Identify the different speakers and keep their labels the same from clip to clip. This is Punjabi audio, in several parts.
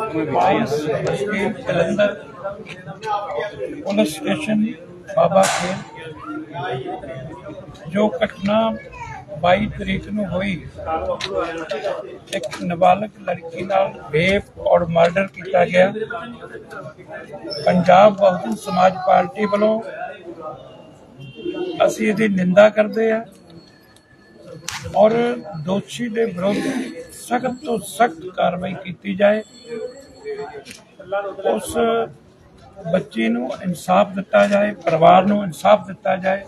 Speaker 1: State Jalandhar, police station Baba Khel ਜੋ ਘਟਨਾ 22 ਤਰੀਕ ਨੂੰ ਹੋਈ, ਇੱਕ ਨਾਬਾਲਗ ਲੜਕੀ ਨਾਲ ਰੇਪ ਔਰ ਮਰਡਰ ਕੀਤਾ ਗਿਆ। ਪੰਜਾਬ ਬਹੁਜਨ ਸਮਾਜ ਪਾਰਟੀ ਵੱਲੋਂ ਅਸੀਂ ਇਹਦੀ ਨਿੰਦਾ ਕਰਦੇ ਹਾਂ ਔਰ ਦੋਸ਼ੀ ਦੇ ਵਿਰੁੱਧ ਸਖਤ ਤੋਂ ਸਖਤ ਕਾਰਵਾਈ ਕੀਤੀ ਜਾਏ। ਉਸ ਬੱਚੇ ਨੂੰ ਇਨਸਾਫ ਦਿੱਤਾ ਜਾਏ, ਪਰਿਵਾਰ ਨੂੰ ਇਨਸਾਫ ਦਿੱਤਾ ਜਾਏ।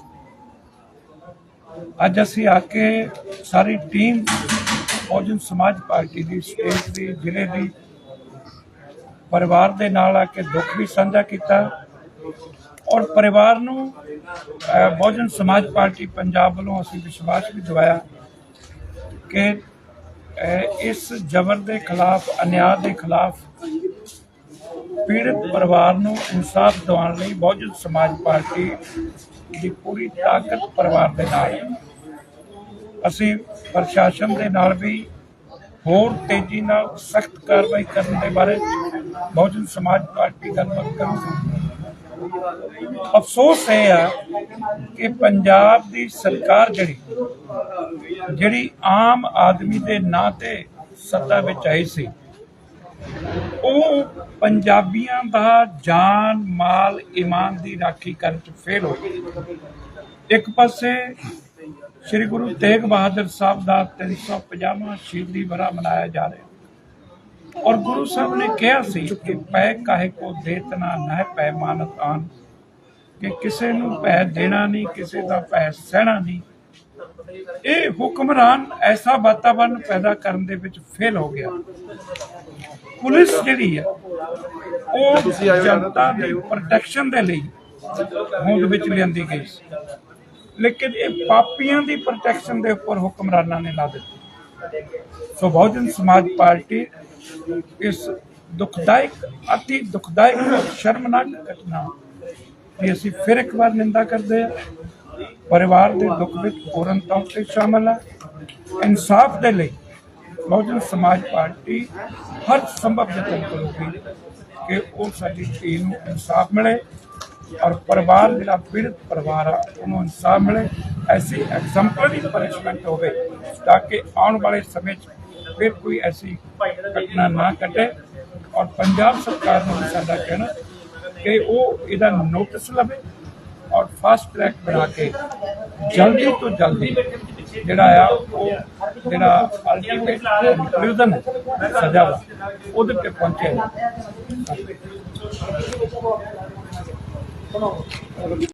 Speaker 1: ਅੱਜ ਅਸੀਂ ਆ ਕੇ ਸਾਰੀ ਟੀਮ ਬਹੁਜਨ ਸਮਾਜ ਪਾਰਟੀ ਦੀ, ਸਟੇਟ ਦੀ, ਜ਼ਿਲ੍ਹੇ ਦੀ, ਪਰਿਵਾਰ ਦੇ ਨਾਲ ਆ ਕੇ ਦੁੱਖ ਵੀ ਸਾਂਝਾ ਕੀਤਾ ਔਰ ਪਰਿਵਾਰ ਨੂੰ ਬਹੁਜਨ ਸਮਾਜ ਪਾਰਟੀ ਪੰਜਾਬ ਵੱਲੋਂ ਅਸੀਂ ਵਿਸ਼ਵਾਸ ਵੀ ਦਿਵਾਇਆ ਕਿ ਇਸ ਜ਼ਬਰ ਦੇ ਖਿਲਾਫ ਅਨਿਆਂ ਦੇ ਖਿਲਾਫ ਪੀੜਤ ਪਰਿਵਾਰ ਨੂੰ ਇਨਸਾਫ ਦਿਵਾਉਣ ਲਈ ਬਹੁਜਨ ਸਮਾਜ ਪਾਰਟੀ ਦੀ ਪੂਰੀ ਤਾਕਤ ਪਰਿਵਾਰ ਦੇ ਨਾਲ ਹੈ। ਅਸੀਂ ਪ੍ਰਸ਼ਾਸਨ ਦੇ ਨਾਲ ਵੀ ਹੋਰ ਤੇਜ਼ੀ ਨਾਲ ਸਖਤ ਕਾਰਵਾਈ ਕਰਨ ਦੇ ਬਾਰੇ ਬਹੁਜਨ ਸਮਾਜ ਪਾਰਟੀ ਗੱਲਬਾਤ ਕਰੂਗੀ। ਅਫਸੋਸ ਇਹ ਆ ਕਿ ਪੰਜਾਬ ਦੀ ਸਰਕਾਰ ਜਿਹੜੀ ਜਿਹੜੀ ਆਮ ਆਦਮੀ ਦੇ ਨਾਂ ਤੇ ਸੱਤਾ ਵਿੱਚ ਆਈ ਸੀ, ਉਹ ਪੰਜਾਬੀਆਂ ਦਾ ਜਾਨ, ਮਾਲ, ਈਮਾਨ ਦੀ ਰਾਖੀ ਕਰਨ ਚ ਫੇਲ ਹੋ ਗਈ। ਇੱਕ ਪਾਸੇ ਸ੍ਰੀ ਗੁਰੂ ਤੇਗ ਬਹਾਦਰ ਸਾਹਿਬ ਦਾ 350ਵਾਂ ਸ਼ਹੀਦੀ ਵਰਾ ਮਨਾਇਆ ਜਾ ਰਿਹਾ ਔਰ ਗੁਰੂ ਸਾਹਿਬ ਨੇ ਕਿਹਾ ਸੀ ਕਿ ਪੈ ਕਾਹੇ ਕੋ ਦੇਤਨਾ ਨਹਿ, ਪੈ ਮਾਨਤ ਆਨ। ਕਿ ਕਿਸੇ ਨੂੰ ਪੈ ਦੇਣਾ ਨਹੀਂ, ਕਿਸੇ ਦਾ ਪੈ ਸਹਿਣਾ ਨਹੀਂ ਇਹ ਹੁਕਮਰਾਨ ਐਸਾ ਵਾਤਾਵਰਣ ਪੈਦਾ ਕਰਨ ਦੇ ਵਿੱਚ ਫੇਲ ਹੋ ਗਿਆ। ਪੁਲਿਸ ਜਿਹੜੀ ਹੈ ਉਹ ਜਨਤਾ ਦੀ ਪ੍ਰੋਟੈਕਸ਼ਨ ਦੇ ਲਈ ਹੋਂਦ ਵਿੱਚ ਲਿਆਂਦੀ ਗਈ ਸੀ। ਲੇਕਿਨ ਇਹ ਪਾਪੀਆਂ ਦੀ ਪ੍ਰੋਟੈਕਸ਼ਨ ਦੇ ਉੱਪਰ ਹੁਕਮਰਾਨਾਂ ਨੇ ਲਾ ਦਿੱਤੀ। ਸੋ ਬਹੁਜਨ ਸਮਾਜ ਪਾਰਟੀ ਇਸ ਦੁਖਦਾਇਕ ਅਤੀ ਦੁਖਦਾਇਕ ਸ਼ਰਮਨਾਕ ਘਟਨਾ ਦੀ ਅਸੀਂ ਫਿਰ ਇੱਕ ਵਾਰ ਨਿੰਦਾ ਕਰਦੇ ਹਾਂ। ਪਰਿਵਾਰ ਦੇ ਦੁੱਖ ਵਿੱਚ ਪੂਰਨ ਤੌਰ ਤੇ ਸ਼ਾਮਲ ਹੈ ਇਨਸਾਫ ਦੇ ਲਈ ਬਹੁਜਨ ਸਮਾਜ ਪਾਰਟੀ ਹਰ ਸੰਭਵ ਯਤਨ ਕਰੂਗੀ ਕਿ ਉਹ ਸਾਡੀ ਧੀ ਨੂੰ ਇਨਸਾਫ ਮਿਲੇ ਔਰ ਪਰਿਵਾਰ ਜਿਹੜਾ ਪੀੜਤ ਪਰਿਵਾਰ ਆ, ਉਹਨੂੰ ਇਨਸਾਫ ਮਿਲੇ। ਐਸੀ ਐਗਜ਼ੈਂਪਲਰੀ ਪਨਿਸ਼ਮੈਂਟ ਹੋਵੇ ਤਾਂ ਕਿ ਆਉਣ ਵਾਲੇ ਸਮੇਂ 'ਚ ਫਿਰ ਕੋਈ ਐਸੀ ਘਟਨਾ ਨਾ ਘਟੇ ਔਰ ਪੰਜਾਬ ਸਰਕਾਰ ਨੂੰ ਵੀ ਸਾਡਾ ਕਹਿਣਾ ਕਿ ਉਹ ਇਹਦਾ ਨੋਟਿਸ ਲਵੇ। ਔਰ ਫਾਸਟ ਟਰੈਕ ਬਣਾ ਕੇ ਜਲਦੀ ਤੋਂ ਜਲਦੀ ਜਿਹੜਾ ਆ ਉਹ ਜਿਹੜਾ ਅਲਟੀਮੇਟ ਕੰਕਲੂਜਨ ਸਜ਼ਾ ਉਹਦੇ ਤੇ ਪਹੁੰਚੇ